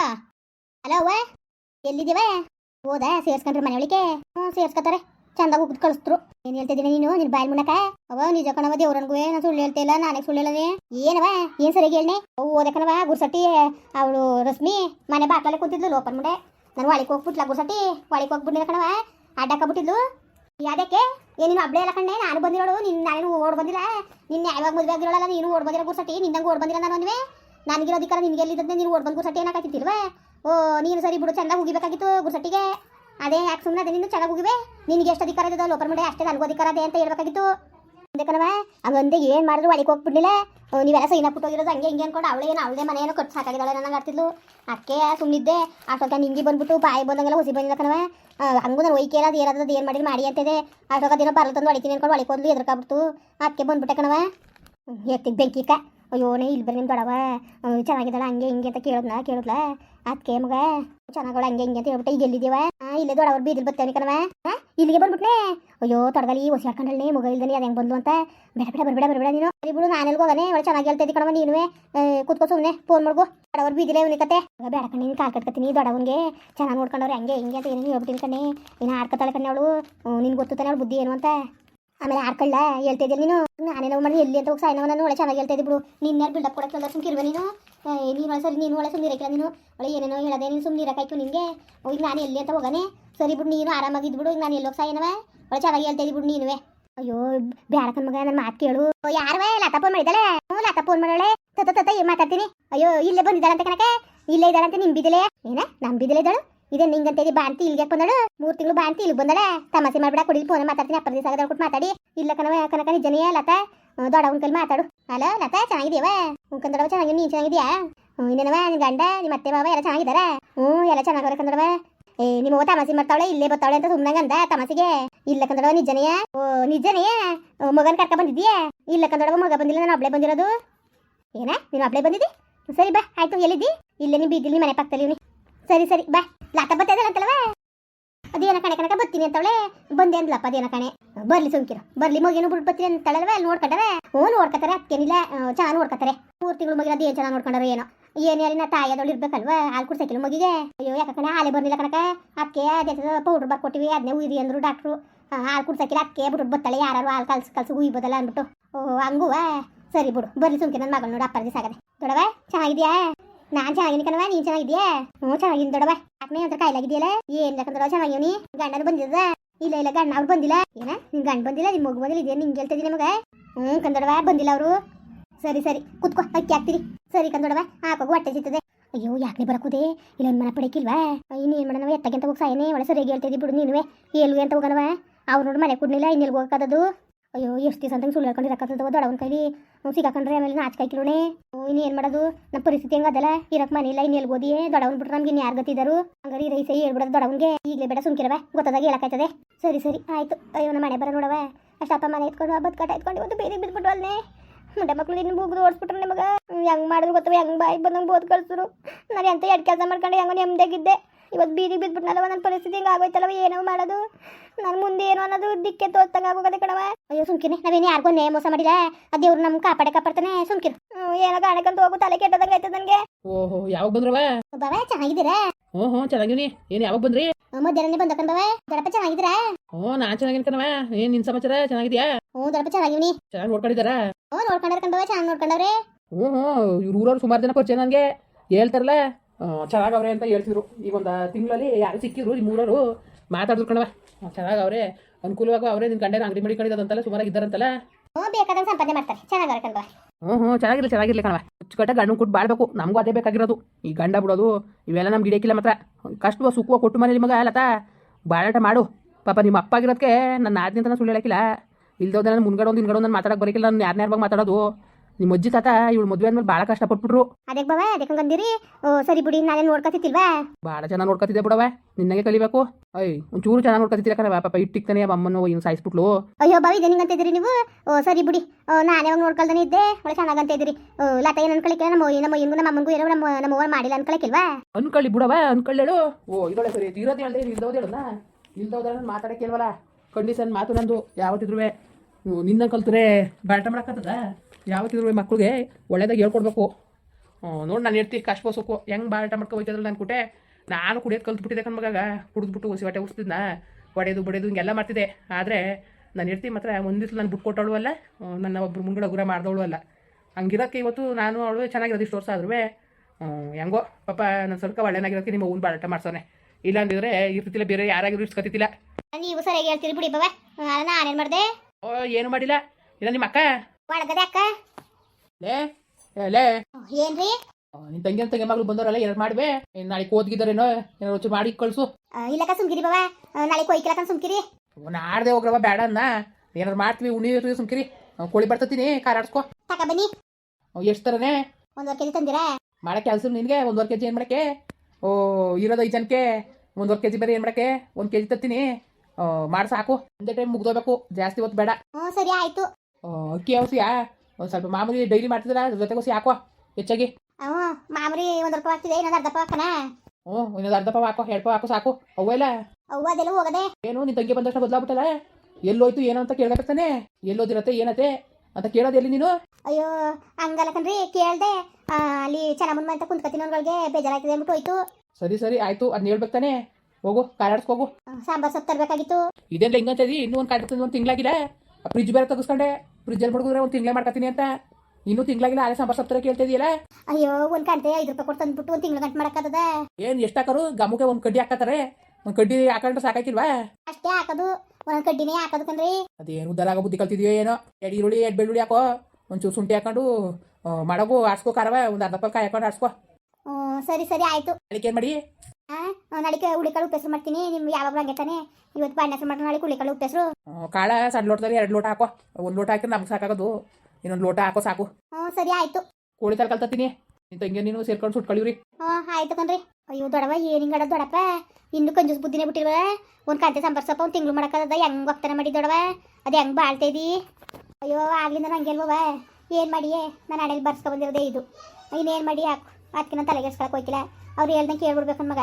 Hello ಅವ್ವ, ಎಲ್ಲಿದ್ದೀವ? ಹೋದ, ಸೇರ್ಸ್ಕೊಂಡ್ರೆ ಮನೆ ಒಳಗೆ? ಹ್ಞೂ, ಸೇರ್ಸ್ಕೊತಾರೆ. ಚಂದಾಗ ಉಗ್ದು ಕಳಿಸ್ತರು ಏನ್ ಹೇಳ್ತಿದ್ದೀನಿ ನೀನು? ನಿನ್ ಬಾಯ್ ಮುನಕ ಅವ ನಿಜ ಕಣವ ದೇವ್ರನ್ಗುವೆ ನಾನು ಸುಳ್ಳು ಹೇಳ್ತಿಲ್ಲ ನಾನೇ ಸುಳ್ಳು ಹೇಳದೆ? ಏನವ ಏನ್ ಸರಿಯಾಗಿ ಹೇಳಿ ಅವು ಓದಕನವ ಗುರ್ಸಟ್ಟಿ, ಅವಳು ರಶ್ಮಿ, ಮನೆ ಬಾಕ್ಲಲ್ಲಿ ಕೂತಿದ್ಲು, ಲೋಪನ್ ಮುಂಡೆ ನಾನು ಒಳಗೆ ಹೋಗ್ಬಿಟ್ಲ, ಗುರ್ಸಟ್ಟಿ? ಒಳಗೆ ಹೋಗ್ಬಿಟ್ಟಿನ ಕಣವ ಅಡ್ಡಕ ಬಿಟ್ಟಿದ್ಲು? ಯಾದಕ್ಕೆ ಏನೇನು ಹಬ್ಳೆ ಇಲ್ಲ ಕಣ್ಣೆ, ನಾನು ಬಂದಿರೋಳು, ನಿನ್ ನಾನೇನು ಓಡ್ ಬಂದಿಲ್ಲ? ನಿನ್ನ ಯಾವಾಗ ಮದುವೆ ಆಗಿರೋಳಲ್ಲ, ನೀನು ಓಡ್ ಬಂದಿರೋ ಗುರ್ಸಟ್ಟಿ, ನಿನ್ನಂಗೆ ಓಡ್ ಬಂದಿರೋ ನಾನು ಅಂದ್ವೆ? ನನಗಿರೋ ಅಧಿಕಾರ ನಿನ್ಗೆ ಎಲ್ಲಿದ್ದಂತೆ ನೀನು ಓಡ್ ಬಂದು ಗುರ್ಸಟ್ಟಿ ಏನಾಕತ್ತಿಲ್ವಾ ಓ, ನೀನು ಸರಿ ಬಿಡು, ಚಂದ ಮುಗಿಬೇಕಾಗಿತ್ತು ಗುರ್ಸಟ್ಟಿಗೆ ಅದೇ, ಯಾಕೆ ಸುಮ್ಮನೆ ಅದೇ ನೀನು ಚೆನ್ನಾಗಿ ಹೋಗಿವೆ ನಿನಗೆ ಎಷ್ಟು ಅಧಿಕಾರ ಇದೆ ಲೋಪರ್ ಮುಂಡೆ, ಅಷ್ಟೇ ನನಗೂ ಅಧಿಕಾರ ಅದೇ ಅಂತ ಹೇಳ್ಬೇಕಾಗಿತ್ತು. ಕಣವ ಅವಂದೆ ಏನು ಮಾಡಿದ್ರು? ಒಳಗೆ ಹೋಗ್ಬಿಡ್ಲಿಲ್ಲ? ನೀವೆಲ್ಲ ಸೈನ್ ಹೋಗಿರೋದು ಹಂಗೆ ಹಿಂಗೆ ಅನ್ಕೊಂಡು ಅವಳೇ ಏನು ಅವಳೇ ಮನೆಯನ್ನು ಕೊಟ್ಟು ಸಾಕಾಗಿದ್ದಾಳೆ ನನಗೆ ಆಡ್ತಿದ್ಲು ಅಕ್ಕೆ ಸುಮ್ಮನಿದ್ದೆ ಅಷ್ಟೊತ್ತ ನಿಂಗೆ ಬಂದ್ಬಿಟ್ಟು ಬಾಯಿ ಬಂದಂಗೆಲ್ಲ ಹುಸಿ ಬಂದಿಲ್ಲ ಕಣವ ಹಂಗೂ ನಾನು ಒಯ್ಕೆ ಅದು ಏನಾದ್ರು ಏನು ಮಾಡಿದ್ರು ಮಾಡಿ ಅಂತಿದೆ ಅಷ್ಟೊತ್ತ ದಿನ ಬರಲು ತಂದು ಹೊಡಿತೀನಿ ಅನ್ಕೊಂಡು ಒಳಗೆ ಹೋದ್ಲು ಎದ್ರಕಾಗ್ಬಿಡ್ತು ಅದಕ್ಕೆ ಬಂದ್ಬಿಟ್ಟೆ ಕಣವ ಎತ್ತಿಗೆ ಬೆಂಕಿಕ ಅಯ್ಯೋನೇ ಇಲ್ಲಿ ಬರ್ರಿ ನಿಮ್ಮ ದೊಡವ ಅವ್ನು ಚೆನ್ನಾಗಿದ್ದಾಳ ಹಂಗೆ ಹಿಂಗೆ ಅಂತ ಕೇಳಿದ್ನ ಕೇಳಿದ್ಲ? ಅದಕ್ಕೆ ಮಗ ಚೆನ್ನಾಗಳ ಹಂಗೆ ಹಿಂಗೆ ಅಂತ ಹೇಳ್ಬಿಟ್ಟು ಈಗ ಆ, ಇಲ್ಲೇ ದೊಡವ್ರು ಬೀದಿಲ್ ಬರ್ತೇವೆ ಕಣವ ಇಲ್ಲಿಗೆ ಬಂದ್ಬಿಟ್ನೆ? ಅಯ್ಯೋ ತೊಡಗಲಿ ಹೊಸಿ ಹಾಕೊಂಡಳ್ಳಿ ಮಗ ಇಲ್ದನಿ ಅದು ಹೆಂಗೆ ಬಂದ್ಲು ಅಂತ. ಬೇಡ ಬೇಡ ಬರ್ಬೇಡ ಬರ್ಬೇಡ ನೀನು. ಸರಿ ಬಿಡು ನಾನು ಹೋಗನೆ? ಒಳ್ಳೆ ಚೆನ್ನಾಗಿ ಹೇಳ್ತೈತಿ ಕಣವ ನೀನುವೆ. ಕೂತ್ಕೋ ಸುಮ್ಮನೆ ಫೋನ್ ಮಾಡ್ಗು ದೊಡವ್ರು ಬೀದಿಲೇ ಕತೆ. ಬೇಡ ಕಣ್ಣಿ ನೀನು ಕಾಲ್ ಕಟ್ಕತ್ತೀನಿ ದೊಡವನ್ಗೆ ಚೆನ್ನಾಗಿ ನೋಡ್ಕೊಂಡವ್ರೆ ಹಂಗೆ ಹಿಂಗೆ ಅಂತ ಏನೇನು ಹೇಳ್ಬಿಟ್ಟಿನಿ ಕಣ್ಣೆ ಇನ್ನು ಆಡ್ಕೊತಾಳೆ ಕಣ್ಣೆ ಅವಳು. ನಿನ್ಗೆ ಗೊತ್ತಾನೆ ಅವಳು ಬುದ್ಧಿ ಏನು ಅಂತ. ಆಮೇಲೆ ಆಡ್ಕೊಳ್ಳ ಹೇಳ್ತಿದ್ದೆ ನೀನು. ನಾನೇನೋ ಮಾಡಿ ಎಲ್ಲಿ ಅಂತ ಹೋಗಿ ಸಾಯ್ನವ ನಾನು ಒಳ್ಳೆ ಚೆನ್ನಾಗಿ ಹೇಳ್ತಿದ್ದೆ ಬಿಡು. ನಿನ್ನ ಬಿಲ್ಡಪ್ ಕೊಡಕ್ಕೆ ಎಲ್ಲ ಸುಮ್ಕಿರ್ವೆ ನೀನು. ನೀನು ಒಳ್ಳೆ ಸರಿ, ನೀನು ಒಳ್ಳೆ ಸುಮ್ಮನೆ ಇರಕ್ಕಿಲ್ಲ ನೀನು. ಒಳ್ಳೆ ಏನೇನೋ ಹೇಳದೆ, ನೀನು ಸುಮ್ಮನೆ ಇರಕ್ಕಾಯ್ತು ನಿನಗೆ. ಈಗ ನಾನು ಎಲ್ಲಿ ಅಂತ ಹೋಗನೆ. ಸರಿ ಬಿಡು, ನೀನು ಆರಾಮಾಗಿದ್ಬಿಡು ಈಗ ನಾನು ಎಲ್ಲೋಗಿ ಸಾಯನವ ಒಳ್ಳೆ ಚೆನ್ನಾಗಿ ಹೇಳ್ತಿದ್ದಿ ಬಿಡು ನೀನುವೆ. ಅಯ್ಯೋ ಬ್ಯಾಡಕನ್ ಮಗ ನನ್ನ ಮಾತು ಕೇಳು. ಯಾರವೇ? ಲತಾ ಫೋನ್ ಮಾಡಿದಾಳೆ ಹ್ಞೂ ಲತಾ ಫೋನ್ ಮಾಡಾಳೆ ತತ್ತ ತತ್ತ ಏನು ಮಾತಾಡ್ತೀನಿ? ಅಯ್ಯೋ, ಇಲ್ಲೇ ಬಂದಿದ್ದಾಳಂತೆ ಕಣಕ ಇಲ್ಲೇ ಇದ್ದಾಳಂತೆ ನಿಮ್ಮ ಬಿದಿಲೆ ಏನ ನಮ್ಮ ಬಿದಿಲೆ ಇದ್ದಾಳು? ಇದೇ ನಿಂಗಂತೇಳಿ ಬಾಂತಿ ಇಲ್ಲಿಗೆ ಬಂದಳು? ಮೂರ್ ತಿಂಗಳು ಬಾಂತಿ ಇಲ್ಲಿ ಬಂದಳೆ. ತಮಾಸೆ ಮಾಡ್ಬಿಡ ಕುಡಿ ಫೋನ್ ಮಾತಾಡ್ತೀನಿ, ಅಪ್ಪರ ದಿವಸ ಕೊಟ್ಟು ಮಾತಾಡಿ. ಇಲ್ಲ ಕಣವ ಕನಕ ನಿಜನೇ ಲತಾ? ದೊಡ್ಡವನ ಕೈಲಿ ಮಾತಾಡು. ಹಲೋ ಲತಾ ಚೆನ್ನಾಗಿದೀಯವ ಕನ್ನಡವ ಚೆನ್ನಾಗಿ, ನೀನ್ ಚೆನ್ನಾಗಿದ್ಯಾ? ಇನ್ನೇನವ ನಿನ್ ಗಂಡ ನಿಮ್ಮ ಅತ್ತೆ ಮಾವ ಎಲ್ಲ ಚೆನ್ನಾಗಿದ್ದಾರೆ? ಹ್ಞೂ ಎಲ್ಲ ಚೆನ್ನಾಗವ್ರೆ ಕನ್ನಡವ ಏ, ನಿಮ್ಮ ತಮಾಸಿ ಮಾಡ್ತಾವಳೆ, ಇಲ್ಲೇ ಬರ್ತಾವಳೆ ಅಂತ ಸುಮ್ಮನೆ ಅಂದ ತಮಾಸೆಗೆ ಇಲ್ಲ ಕಂದಡವ ನಿಜನೆಯ ಓ ನಿಜನೆಯ ಮಗನ ಕರ್ಕ ಬಂದಿದ್ಯಾ ಇಲ್ಲ ಕಂದಡವ ಮಗ ಬಂದಿಲ್ಲ, ನಾನು ಒಬ್ಳೆ ಬಂದಿರೋದು. ಏನ, ನೀನು ಒಬ್ಳೆ ಬಂದಿದ್ದಿ? ಸರಿ ಬಾ, ಆಯ್ತು, ಎಲ್ಲಿದ್ದಿ? ಇಲ್ಲೇ ನೀ ಬೀದಿಲಿ ಮನೆ ಪಕ್ಕದಲ್ಲಿ ಸರಿ ಸರಿ, ಬಾ. ಲಾಟ ಬರ್ತದೆ ಅಂತಲ್ವ ಅದೇನ ಕಣೆ ಕಣಕ ಬರ್ತೀನಿ ಅಂತವಳೆ? ಬಂದೆ ಅಂದ್ಲಪ್ಪ ಅದೇನ ಕಣೆ? ಬರ್ಲಿ ಸುಮ್ಕಿರು. ಬರ್ಲಿ ಮಗೇನು ಬಿಟ್ಟು ಬರ್ತೀನಿ ಅಂತಳಲ್ವ? ಅಲ್ಲಿ ನೋಡ್ಕೊಂಡಾರೆ ಹ್ಞೂ ನೋಡ್ಕೊತಾರೆ ಅದಕ್ಕೇನಿಲ್ಲ ಚೆನ್ನಾಗಿ ನೋಡ್ಕೊತಾರೆ ಮೂರು ತಿಂಗಳು ಮಗಿನ ಅದೇ ಚೆನ್ನಾಗಿ ನೋಡ್ಕೊಂಡಾರೆ ಏನೋ. ಏನು ಯಾರಿನ ತಾಯಿ ಅದೊಳು ಇರ್ಬೇಕಲ್ವಾ? ಹಾಲು ಕುಡ್ಸಕ್ಕಿಲ್ಲ ಮಗಿಗೆ? ಅಯ್ಯೋ, ಯಾಕ ಕಣೆ? ಹಾಲೆ ಬರ್ಲಿಲ್ಲ ಕಣಕ? ಅದಕ್ಕೆ ಅದೇ ಪೌಡ್ರ್ ಬರ್ಕೊಟ್ಟಿವಿ ಅದನ್ನೇ ಉಯ್ರಿ ಅಂದ್ರು ಡಾಕ್ಟ್ರು ಹಾಲು ಕುಡ್ಸಕ್ಕಿಲ್ಲ ಅದಕ್ಕೆ ಬಿಟ್ಟು ಬರ್ತಾಳೆ ಯಾರು ಹಾಲು ಕಲ್ಸ್ ಕಲ್ಸು ಉಯ್ಬೋದಲ್ಲ ಅಂದ್ಬಿಟ್ಟು. ಓ ಹಂಗುವ ಸರಿ ಬಿಡು. ಬರ್ಲಿ ಸುಮ್ಕೆ ನನ್ನ ಮಗಳು ನೋಡಿ ದಿವಸ ಆಗದೆ. ದೊಡವ ಚೆನ್ನಾಗಿದ್ಯಾ ನಾನ್ ಚೆನ್ನಾಗಿನಿ ಕಣವ ನೀನ್ ಚೆನ್ನಾಗಿದ್ಯಾ ಹ್ಞೂ ಚೆನ್ನಾಗಿನಿ ದೊಡವ ಆತ್ಮೀಯ ಹತ್ರ ಕಾಯಿಲಾಗಿದೆಯಲ್ಲ ಏನ್ ಯಾಕಂದ್ರೆ ಚೆನ್ನಾಗಿವ್ನಿ ಗಂಡನ ಬಂದಿದ ಇಲ್ಲ ಇಲ್ಲ, ಗಂಡ ಅವ್ರು ಬಂದಿಲ್ಲ. ಏನ? ನಿನ್ ಗಂಡ ಬಂದಿಲ್ಲ? ನಿನ್ ಮಗು ಬಂದಿಲ್ಲ? ಇದೇನು ನಿಂಗೆ ಹೇಳ್ತಿದ್ದೀನಿ ಮಗ ಹ್ಞೂ ಕಂದಡವ, ಬಂದಿಲ್ಲ ಅವರು. ಸರಿ ಸರಿ, ಕುತ್ಕೋ, ಅಕ್ಕಿ ಹಾಕ್ತೀರಿ. ಸರಿ, ಕಂದಡವ ಹಾಕೋಗು ಹೊಟ್ಟೆ ಸಿಗ್ತದೆ ಅಯ್ಯೋ ಯಾಕೆ ಬರಕುದೇ ಇಲ್ಲ ಮನ ಪಡಕಿಲ್ವಾ? ಇನ್ನೇನು ಮಾಡೋಣವ ಎತ್ತಗೆ ಅಂತ ಹೋಗಿ ಸಾಯನೇ? ಒಳ್ಳೆ ಸರಿಯಾಗಿ ಹೇಳ್ತಿದ್ದಿ ಬಿಡು ನೀನುವೆ. ಎಲ್ಗೆ ಅಂತ ಹೋಗೋಣವ ಅವ್ರು ನೋಡಿ ಮನೆ ಕೊಡ್ಲಿಲ್ಲ, ಇನ್ನೆಲ್ಗೆ ಹೋಗೋಕ್ಕದು ಅಯ್ಯೋ, ಎಷ್ಟು ದಿವಸ ಅಂತ ಸುಳ್ಳು ಹೇಳ್ಕೊಂಡಿರಕ್ಕತ್ತದವ ದೊಡ್ಡವನ ಕೈಲಿ. ಸಿಗಾಕೊಂಡ್ರೆ ಆಮೇಲೆ ನಾಚ್ಕಾಯ್ಕಿರೋಣೆ ಇನ್ನು ಏನು ಮಾಡೋದು? ನಮ್ಮ ಪರಿಸ್ಥಿತಿ ಹೆಂಗದಲ್ಲ ಇರಕ್ಕೆ ಮನೆ ಇಲ್ಲ, ಇನ್ನು ಎಲ್ಲಿ ಓದಿ ದೊಡ್ಡವನ್ ಬಿಟ್ರೆ ನಮ್ಗೆ ಇನ್ನು ಯಾರು ಗೊತ್ತಿದ್ದಾರು ಹಂಗಾರೆ ರೈಸೈ ಹೇಳ್ಬಿಡೋದು ದೊಡ್ಡವನ್ಗೆ. ಈಗಲೇ ಬೇಡ ಸುಮ್ಕಿರವ ಗೊತ್ತದಾಗ ಹೇಳಕ್ಕಾಯ್ತದೆ. ಸರಿ ಸರಿ, ಆಯ್ತು. ಅಯ್ಯೋ, ನಮ್ಮ ಮನೆ ಬರ ನೋಡವ ಅಷ್ಟಪ್ಪ ಮನೆ ಎತ್ಕೊಂಡು ಹಬ್ಬದ ಕಟ್ಟ ಎತ್ಕೊಂಡು ಇವತ್ತು ಬೇರೆ ಬಿದ್ಬಿಟ್ಟು ಅಲ್ಲೇ. ಮುಂಡೆ ಮಕ್ಳು ಇನ್ನು ಬೂಗ್ದು ಓಡಿಸ್ಬಿಟ್ರೆ ನಿಮಗೆ. ಹೆಂಗ್ ಮಾಡಿದ್ರು ಗೊತ್ತವ? ಹೆಂಗ್ ಬಾಯಿ ಬಂದಂಗೆ ಬೋದ್ ಕಳ್ಸರು ನಾನು ಎಂತ ಎರಡು ಕೆಲಸ ಮಾಡ್ಕೊಂಡು ಹೆಂಗೋ ನೆಮ್ಮದಿಯಾಗಿದ್ದೆ ಇವತ್ತು ಬೀದಿಗೆ ಬಿದ್ಬಿಟ್ನಲ್ಲ ನನ್ನ ಪರಿಸ್ಥಿತಿ ಹಿಂಗೆ ಆಗೋಯ್ತಲ್ಲವ ಏನೋ ಮಾಡೋದು? ನನ್ನ ಮುಂದೆ ಏನೋ ಅನ್ನೋದು ದಿಕ್ಕೆ ತೋರ್ಸಂಗೆ ಆಗೋಗದೆ ಕಣವ ಅಯ್ಯೋ ಸುಮ್ಕಿನಿ ನಾವೇನು ಯಾರಿಗೂ ನೇ ಮೋಸ ಮಾಡಿಲ್ಲ? ಆ ಇವ್ರು ನಮ್ಮ ಕಾಪಾಡೆ ಕಾಪಾಡ್ತಾನೆ ಸುಮ್ಕಿನ ಏನೋ ಗಾಣಕ್ಕಂತ ಹೋಗು ತಲೆ ಕೆಟ್ಟದಂಗೆ ಆಯ್ತದ ನನಗೆ. ಓಹೋ ಯಾವಾಗ ಬಂದ್ರವ ಬಾಬಾ ಚೆನ್ನಾಗಿದ್ದೀರಾ? ಹ್ಞೂ ಹ್ಞೂ ಚೆನ್ನಾಗಿದ್ದೀನಿ ಏನು ಯಾವಾಗ ಬಂದ್ರಿ? ಮಧ್ಯಾಹ್ನ ಬಂದಕ್ಕಂದವ ದೊಡ್ಡಪ್ಪ ಚೆನ್ನಾಗಿದ್ದೀರಾ? ಓ ನಾನು ಚೆನ್ನಾಗಿನಿ ಕಣವ ಏನು ನಿನ್ನ ಸಮಾಚಾರ ಚೆನ್ನಾಗಿದ್ಯಾ? ಹ್ಞೂ ದೊಡ್ಡಪ್ಪ ಚೆನ್ನಾಗಿವ್ನಿ. ಚೆನ್ನಾಗಿ ನೋಡ್ಕೊಂಡಿದ್ದಾರಾ? ಹ್ಞೂ ನೋಡ್ಕೊಂಡಾರ ಕಂಡವ ಚೆನ್ನಾಗಿ ನೋಡ್ಕೊಂಡವ್ರೆ. ಹ್ಞೂ ಹ್ಞೂ ಇವ್ರು ಊರವ್ರು ಸುಮಾರು ಜನ ಪರಿಚಯ ನನಗೆ. ಹೇಳ್ತಾರಲ್ಲ ಚೆನ್ನಾಗವ್ರೆ ಅಂತ ಹೇಳ್ತಿದ್ರು. ಈಗ ಒಂದು ತಿಂಗಳಲ್ಲಿ ಯಾರು ಸಿಕ್ಕಿದ್ರು ಈ ಮೂರವರು ಮಾತಾಡಿದ್ರು ಕಣವ ಚೆನ್ನಾಗವ್ರೆ. ಅನುಕೂಲವಾಗ ಅವರೇ ನಿನ್ನ ಗಂಡನ ಅಂಗಡಿ ಮಡಿಕೊಂಡಿದ್ದಂತಲ್ಲ ಸುಮಾರಾಗಿದ್ದಾರಂತಲ್ಲ ಹ್ಞೂ ಬೇಕಾದಂಗೆ ಸಂಪಾದನೆ ಮಾಡ್ತಾರೆ. ಚೆನ್ನಾಗವ್ರೆ ಕಂಡವ ಹ್ಞೂ ಹ್ಞೂ ಚೆನ್ನಾಗಿರಲಿ ಚೆನ್ನಾಗಿರಲಿ ಕಣವ ಅಚ್ಚುಕಟ್ಟ ಗಂಡು ಕೊಟ್ಟು ಬಾಳ್ಬೇಕು. ನಮಗೂ ಅದೇ ಬೇಕಾಗಿರೋದು. ಈ ಗಂಡ ಬಿಡೋದು ಇವೆಲ್ಲ ನಮ್ಗೆ ಹಿಡಿಯೋಕ್ಕಿಲ್ಲ ಮಾತ್ರ. ಕಷ್ಟ ಸುಖವ ಕೊಟ್ಟು ಮನೇಲಿ ಮಗ ಅಲ್ಲತ್ತ ಬಾಳಾಟ ಮಾಡು. ಪಾಪ ನಿಮ್ಮ ಅಪ್ಪ ಆಗಿರೋದಕ್ಕೆ ನನ್ನ ಆದ್ಯಂತ ಸುಳ್ಳು ಹೇಳಕ್ಕಿಲ್ಲ. ಇಲ್ದೋದ್ರೆ ನಾನು ಮುಂದ್ಗಡೆ ಒಂದು ಹಿಂದ್ಗಡೆ ನಾನು ಮಾತಾಡಕ್ಕೆ ಬರಕಿಲ್ಲ ನಾನು ಯಾರನ್ನ ಯಾರು ಮಾತಾಡೋದು? ನಿಮ್ಮ ಅಜ್ಜಿ ತಾತ ಇವಳು ಮದ್ವೆ ಆದ್ಮೇಲೆ ಭಾಳ ಕಷ್ಟಪಟ್ಬಿಟ್ರು. ಅದಕ್ಕೆ ಬಾಬಾ ಅದಕ್ಕೆ ಬಂದಿರಿ ಓ ಸರಿ ಬಿಡಿ ನಾನೇ ನೋಡ್ಕೊತಿಲ್ವಾ ಭಾಳ ಚೆನ್ನಾಗಿ ನೋಡ್ಕೊತಿದ್ದೆ ಬಿಡವ ನಿನ್ನಗೆ ಕಲಿಬೇಕು. ಅಯ್ಯ ಒಂಚೂರು ಚೆನ್ನಾಗಿ ನೋಡ್ಕೊತಿದ್ದೀರ ಕಣವ ಪಾಪ ಇಟ್ಟಿಕ್ತಾನೆ ಅಮ್ಮನ ಇನ್ನು ಸಾಯಿಸ್ಬಿಟ್ಲು. ಅಯ್ಯೋ ಬಾವಿ ಇದೆ ನಿಂಗಂತ ಇದ್ರಿ ನೀವು? ಓ ಸರಿ ಬಿಡಿ. ಓ ನಾನೇ ಅವಾಗ ನೋಡ್ಕೊಳ್ತಾನೆ ಇದ್ದೆ ಒಳ್ಳೆ ಚೆನ್ನಾಗಂತ ಇದ್ರಿ ಓ ಲತಾ ಏನು ಅನ್ಕೊಳಿಕ್ಕಿಲ್ಲ ನಮ್ಮ ನಮ್ಮ ಅಯ್ಯಂಗೂ ನಮ್ಮ ಅಮ್ಮಂಗೂ ಏನೋ ನಮ್ಮ ನಮ್ಮ ಅವ್ವ ಮಾಡಿಲ್ಲ ಅನ್ಕೊಳಕ್ಕಿಲ್ವಾ ಅನ್ಕೊಳ್ಳಿ ಬಿಡವ ಅನ್ಕೊಳ್ಳೇಳು. ಓ ಇದೊಳೆ ಸರಿ ಇರೋದು ಹೇಳ್ದೆ ಇಲ್ದೋದು ಹೇಳೋಣ ಇಲ್ದೋದ ಮಾತಾಡಕ್ಕೆ ಇಲ್ವಲ್ಲ ಕಂಡೀಷನ್ ಮಾತು ನಂದು ಯಾವತ್ತಿದ್ರು ನಿನ್ನ ಕಲ್ತ್ರೆ ಬ್ಯಾಟ ಮಾಡಕ್ಕತ್ತದ ಯಾವತ್ತಿದ್ರು ಮಕ್ಕಳಿಗೆ ಒಳ್ಳೇದಾಗಿ ಹೇಳ್ಕೊಡ್ಬೇಕು. ನೋಡಿ ನಾನು ಕಷ್ಟ ಸುಕ್ಕು ಹೆಂಗೆ ಬಾಟ ಮಾಡ್ಕೊ ಹೋಯ್ತದಲ್ಲ ನಾನು ಕುಟೆ. ನಾನು ಕುಡಿಯೋದು ಕಲ್ತ್ಬಿಟ್ಟಿದೆ ಕಣ್ ಮಗಾಗ ಕುಡಿದ್ಬಿಟ್ಟು ಹೊಸಿ ಹೊಟ್ಟೆ ಉಸ್ತಿದ್ನ. ಹೊಡೆಯೋದು ಬಡಿಯೋದು ಹಿಂಗೆಲ್ಲ ಮಾಡ್ತಿದ್ದೆ. ಆದರೆ ನಾನು ಇರ್ತಿ ಮಾತ್ರ ಒಂದಿವ್ಸ ನಾನು ಬಿಟ್ಟು ಕೊಟ್ಟವಳು ಅಲ್ಲ. ನನ್ನ ಒಬ್ಬರು ಮುಂಗಡ ಗುರ ಮಾಡಿದವಳು ಅಲ್ಲ. ಹಂಗಿರೋಕ್ಕೆ ಇವತ್ತು ನಾನು ಅವಳು ಚೆನ್ನಾಗಿರೋದು ಇಷ್ಟು ವರ್ಷ ಆದ್ರೂ ಹೆಂಗೋ ಪಾಪ ನನ್ನ ಸ್ವಲ್ಪ ಒಳ್ಳೆನಾಗಿರೋಕ್ಕೆ ನಿಮ್ಮ ಹೂನ್ ಬಾಳಟ ಮಾಡ್ಸೋನೆ ಇಲ್ಲ ಅಂದಿದ್ರೆ ಇರ್ತಿಲ್ಲ ಬೇರೆ ಯಾರಾಗಿರೋ ಇಸ್ಕೊತಿಲ್ಲ ನೀವು ಸರಿಯಾಗಿ ಹೇಳ್ತೀರಿ ಬಿಡಿ ಬಾಬಾ ನಾನೇನು ಮಾಡಿದೆ? ಓ ಏನು ಮಾಡಿಲ್ಲ. ಇಲ್ಲ ನಿಮ್ಮ ಅಕ್ಕ? ಒಳಗದೆ ಅಕ್ಕ ಲೇ ಏ, ಲೇ. ಏನ್ರಿ? ನಿನ್ನ ತಂಗಿ ತಂಗಿ ಮಗಳು ಬಂದವರಲ್ಲ ಎರಡು ಮಾಡ್ಬೇ? ನಾಳೆ ಓದ್ಗಿದ್ದಾರೇನೋ ಏನೋ ರುಚಿ ಮಾಡಿ ಕಳ್ಸು. ಆ, ಇಲ್ಲಕ್ಕ ಸುಮ್ಕಿರಿ ಬವ. ನಾಳೆ ಕೊಯ್ಕಿಲಕ್ಕ ಸುಮ್ಕಿರಿ. ನಾಡ್ದೆ ಹೋಗ್ರವ ಬೇಡ ಅನ್ನ. ಏನಾರು ಮಾಡ್ತೀವಿ ಉಣಿ ಸುಮ್ಕಿರಿ. ಅವ್ನ್ ಕೋಳಿ ಬರ್ತತೀನಿ ಖಾರ ಆಡ್ಸ್ಕೊ. ತಕ ಬನ್ನಿ. ಎಷ್ಟು ತರನೇ? ಒಂದೂವರೆ ಕೆಜಿ ತಂದಿರಾ? ಮಾಡಕ್ಕೆ ಕೆಲಸ ನಿನಗೆ ಒಂದೂವರೆ ಕೆ ಜಿ ಏನು ಮಾಡಕ್ಕೆ? ಓ ಇರೋದು ಐದು ಜನಕ್ಕೆ ಒಂದೂವರೆ ಕೆಜಿ ಬೇರೆ ಏನು ಮಾಡಕ್ಕೆ? ಒಂದು ಕೆ ಜಿ ತತ್ತೀನಿ ಮಾಡಿ ಸಾಕು. ಒಂದೇ ಟೈಮ್ ಮುಗ್ದೋಗ್ಬೇಕು. ಜಾಸ್ತಿ ಹೊತ್ತು ಬೇಡ. ಹ್ಞೂ ಸರಿ ಆಯ್ತು. ಅಕ್ಕಿ ಔಷಧಿಯಾ ಒಂದು ಸ್ವಲ್ಪ ಮಾಮೂಲಿ ಡೈಲಿ ಮಾಡ್ತಿದ್ರ ಅದ್ರ ಜೊತೆಗೆ ಔಷಧಿ ಹಾಕೋ ಹೆಚ್ಚಾಗಿ ಹ್ಞೂ ಮಾಮೂಲಿ ಒಂದ್ ರೂಪಾಯಿ ಇನ್ನೊಂದು ಅರ್ಧ ಪಾವ ಹಾಕನ ಹ್ಞೂ ಇನ್ನೊಂದು ಅರ್ಧ ಪಾವ ಹಾಕೋ ಎರಡು ಪಾವ್ ಹಾಕೋ ಸಾಕು ಅವ್ವೆಲ್ಲ ಅವ್ವ ಅದೆಲ್ಲ ಹೋಗದೆ ಏನು ನಿನ್ ತಂಗಿ ಬಂದ ತಕ್ಷಣ ಬದಲಾಗ್ಬಿಟ್ಟಲ್ಲ ಎಲ್ಲೋಯ್ತು ಏನು ಅಂತ ಕೇಳ್ಬೇಕಾಗ್ತಾನೆ ಎಲ್ಲೋದಿರತ್ತೆ ಏನತ್ತೆ ಅಂತ ಕೇಳೋದು ಎಲ್ಲಿ ನೀನು ಅಯ್ಯೋ ಹಂಗಲ್ಲ ಕಣ್ರಿ ಕೇಳ್ದೆ ಆ, ಅಲ್ಲಿ ಚೆನ್ನಾಗಿ ಅಂತ ಕುಂತ್ಕತೀನಿ ಅವ್ಗಳಿಗೆ ಬೇಜಾರಾಯ್ತದೆ ಅಂದ್ಬಿಟ್ಟು ಹೋಯ್ತು ಸರಿ ಸರಿ ಆಯ್ತು ಅದನ್ನ ಹೇಳ್ಬೇಕು ತಾನೆ ಹೋಗು ಕಾರಾಡ್ಸ್ಕೋಗು ಆ, ಸಾಂಬಾರ್ ಸೊಪ್ಪು ತರಬೇಕಾಗಿತ್ತು ಇದೆಲ್ಲ ಹಿಂಗಂತದಿ ಇನ್ನೂ ಒಂದು ಕಾಡ್ತೀನಿ ಒಂದು ತಿಂಗಳಾಗಿಲ್ಲ ಫ್ರಿಜ್ ಬೇರೆ ತೆಗಿಸ್ಕೊಂಡೆ ಫ್ರಿಜ್ಜಲ್ಲಿ ಮಡಗಿದ್ರೆ ಒಂದು ತಿಂಗಳೇ ಮಾಡ್ಕೊತೀನಿ ಅಂತ. ಇನ್ನೂ ತಿಂಗಳಾಗಿಲ್ಲ ಅದೇ ಸಾಂಬಾರ್ ಸಪ್ತರ ಕೇಳ್ತಿದೆಯಲ್ಲ ಅಯ್ಯೋ ಒಂದ್ ಕಂತೆ ಐದು ರೂಪಾಯಿ ಕೊಟ್ಟು ತಂದ್ಬಿಟ್ಟು ಒಂದು ತಿಂಗಳ ಗಂಟ್ ಮಾಡಕ್ಕದ ಏನು ಎಷ್ಟಾಕರು? ಹಾಕೋರು ಗಮಕ್ಕೆ ಒಂದು ಕಡ್ಡಿ ಹಾಕತ್ತಾರೆ. ಒಂದು ಕಡ್ಡಿ ಹಾಕೊಂಡ್ರೆ ಸಾಕಾಯ್ತಿಲ್ವಾ? ಅಷ್ಟೇ ಹಾಕೋದು ಒಂದ್ ಕಡ್ಡಿನೇ ಹಾಕೋದು ಕಣ್ರಿ. ಅದೇನು ಉದ್ದಾರ ಆಗೋ ಬುದ್ಧಿ ಕಲ್ತಿದ್ಯೋ ಏನೋ? ಎರಡು ಈರುಳ್ಳಿ ಎರಡು ಬೆಳ್ಳುಳ್ಳಿ ಹಾಕೋ. ಒಂಚೂರು ಶುಂಠಿ ಹಾಕೊಂಡು ಮಾಡಗು ಆಡ್ಸ್ಕೋ ಕಾರವ ಒಂದು ಅರ್ಧ ಪಕ್ಕ ಹಾಕೊಂಡು ಆಡ್ಸ್ಕೋ. ಸರಿ ಸರಿ ಆಯ್ತು. ಅದಕ್ಕೆ ಏನ್ ಮಾಡಿ? ನಾಳೆಗೆ ಹುಳಿಕಾಳು ಉಪ್ಪೆಸರು ಮಾಡ್ತೀನಿ ನಿಮ್ಗೆ ಯಾವಾಗ ಹಂಗೆ ತಾನೆ. ಇವತ್ತು ಬಾಣ್ಣ ಹೆಸರು ಮಾಡ್ರಿ ನಾಳೆ ಹುಳಿಕಾಳು ಉಪ್ಪೆಸರು ಕಾಳ ಸಣ್ಣ ಲೋಟದಲ್ಲಿ ಎರಡು ಲೋಟ ಹಾಕೋ. ಒಂದು ಲೋಟ ಹಾಕಿ ನಮ್ಗೆ ಸಾಕಾಗೋದು. ಇನ್ನೊಂದು ಲೋಟ ಹಾಕೋ ಸಾಕು. ಹ್ಞೂ ಸರಿ ಆಯ್ತು. ಕೋಳಿ ತಲೆ ಕಲ್ತೀನಿ ನಿನ್ನ ತಂಗಿ ನೀನು ಸೇರ್ಕೊಂಡು ಸುಟ್ಕೊಳ್ಳಿವ್ರಿ ಹ್ಞೂ ಆಯ್ತು ಕಣ್ರಿ. ಅಯ್ಯೋ ದೊಡವ ಏನು ಹಿಂಗಡ ದೊಡಪ್ಪ ಇನ್ನು ಕಂಜುಸ್ ಬುದ್ಧಿನೇ ಬಿಟ್ಟಿರುವ ಒಂದು ಕಂತೆ ಸಾಂಬಾರ್ ಸೊಪ್ಪ ಒಂದು ತಿಂಗಳು ಮಾಡಕ್ಕದ ಹೆಂಗ್ ಹೋಗ್ತಾನೆ ಮಾಡಿ ದೊಡವ ಅದು ಹೆಂಗ್ ಬಾಳ್ತಾ ಇದಿ? ಅಯ್ಯೋ ಆಗ್ಲಿಂದ ನಂಗೆ ಅಲ್ವವ ಏನು ಮಾಡಿಯೇ? ನಾನು ಹಣೆಗೆ ಬರ್ಸ್ಕೊ ಬಂದಿರೋದೇ ಇದು. ಇನ್ನೇನು ಮಾಡಿ ಹಾಕು? ಅದಕ್ಕೆ ನಾನು ತಲೆಗೆಡ್ಸ್ಕೊಳಕ್ಕೆ ಹೋಯ್ತಿಲ್ಲ ಅವ್ರು ಹೇಳ್ದಂಗೆ ಕೇಳ್ಬಿಡ್ಬೇಕು ಮಗ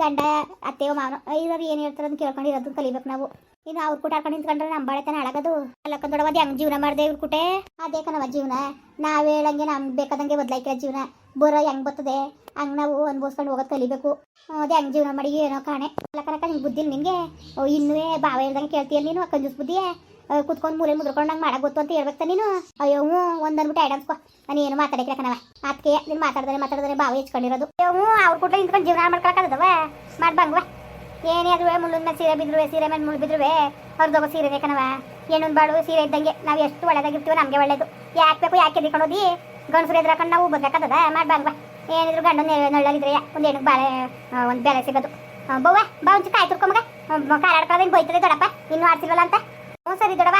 ಗಂಡ ಅತ್ತೆಯೋ ಮಾವನ, ಇರೋರು ಏನು ಹೇಳ್ತಾರೆ ಅದನ್ನ ಕೇಳ್ಕೊಂಡು ಇರೋದನ್ನ ಕಲಿಬೇಕು ನಾವು. ಇನ್ನು ಅವ್ರ ಕೂಟ ಹಾಕೊಂಡು ನಿಂತ್ಕೊಂಡ್ರೆ ನಮ್ಮ ಬಾಳೆತನ ಹಾಳಾಗೋದು ಅಲ್ಲಕ್ಕ ದೊಡವ ಅದು ಹೆಂಗ್ ಜೀವನ ಮಾಡಿದೆ ಇವ್ರ ಕೂಟೆ? ಅದೇ ಕಣವ ಜೀವನ. ನಾವು ಹೇಳಂಗೆ ನಮ್ಗೆ ಬೇಕಾದಂಗೆ ಬದಲಾಯ್ಕೆ ಜೀವನ. ಬರೋ ಹೆಂಗ್ ಬರ್ತದೆ? ಹಂಗೆ ನಾವು ಅನ್ಭವಿಸ್ಕೊಂಡು ಹೋಗೋದು ಕಲಿಬೇಕು. ಅದೇ ಹೆಂಗ್ ಜೀವನ ಮಾಡಿ ಏನೋ ಕಾಣೆ. ಅಲ್ಲ ಕನಕ ನಿಂಗೆ ಬುದ್ಧಿ ನಿನಗೆ ಇನ್ನೂ ಬಾವ ಹೇಳ್ದಂಗೆ ಕೇಳ್ತೀಯ ನೀನು? ಕಂಜೂಸ್ ಬುದ್ಧಿಯೇ? ಕುತ್ಕೊಂಡು ಮೂಲೆ ಮುದ್ರಕೊಂಡ್ ನಂಗೆ ಮಾಡಕ್ ಗೊತ್ತು ಅಂತ ಹೇಳ್ಬೇಕು ನೀನು. ಅಯ್ಯೋ, ಹ್ಞೂ ಒಂದನ್ಬಿಟ್ಟು ಐಡ್ ಅನ್ಸ್ಕೊ. ನಾನು ಏನು ಮಾತಾಡಕ್ಕೆ ಕಣವ ಅದಕ್ಕೆ ನೀನು ಮಾತಾಡಿದ್ರೆ ಮಾತಾಡಿದ್ರೆ ಬಾವ ಹೆಚ್ಕೊಂಡಿರೋದು. ಅಯ್ಯೋ, ಹ್ಞೂ, ಅವ್ರ ಕೂಡ ನಿಂತ್ಕೊಂಡು ಜೀವನ ಮಾಡ್ಕೊಳಕ್ಕದವ ಮಾಡ್ಬಂಗ್ವ ಏನೇ ಅದು ಮುಳ್ಳಿನ ಮೇಲೆ ಸೀರೆ ಬಿದ್ರುವೆ, ಸೀರೆ ಮೇಲೆ ಮುಳ್ಳು ಬಿದ್ರುವೆ ಅವ್ರದ್ದು ಸೀರೆ ಕಣವ ಏನೊಂದು ಬಾಳು, ಸೀರೆ ಇದ್ದಂಗೆ ನಾವು ಎಷ್ಟು ಒಳ್ಳೇದಾಗಿರ್ತೀವೋ ನಮಗೆ ಒಳ್ಳೇದು. ಯಾಕೆ ಬೇಕು, ಯಾಕೆ ಎದ್ಕೊಂಡೋದಿ ಗಂಡಸ್ರು ಎದ್ರಾಕೊಂಡು ನಾವು ಬದುಕಕ್ಕದ ಮಾಡ್ಬಂಗ್ವ ಏನಿದ್ರು ಗಂಡ ನಳ್ಳಗಿದ್ರೆ ಒಂದು ಏನಕ್ಕೆ ಬಾಳೆ ಒಂದು ಬೆಲೆ ಸಿಗೋದು. ಬೌವಾ ಬಾ ಒಂಚು ಕಾಯಿ ತುರ್ಕೊಂಬಗ ಕಾಲಾಡ್ಕೊಳ್ಳೋದೇನು ಬೈತದೆ ದೊಡಪ್ಪ. ಇನ್ನೂ ಆಡ್ತಿರಲ್ಲ ಅಂತ? ಸರಿ ದೊಡವ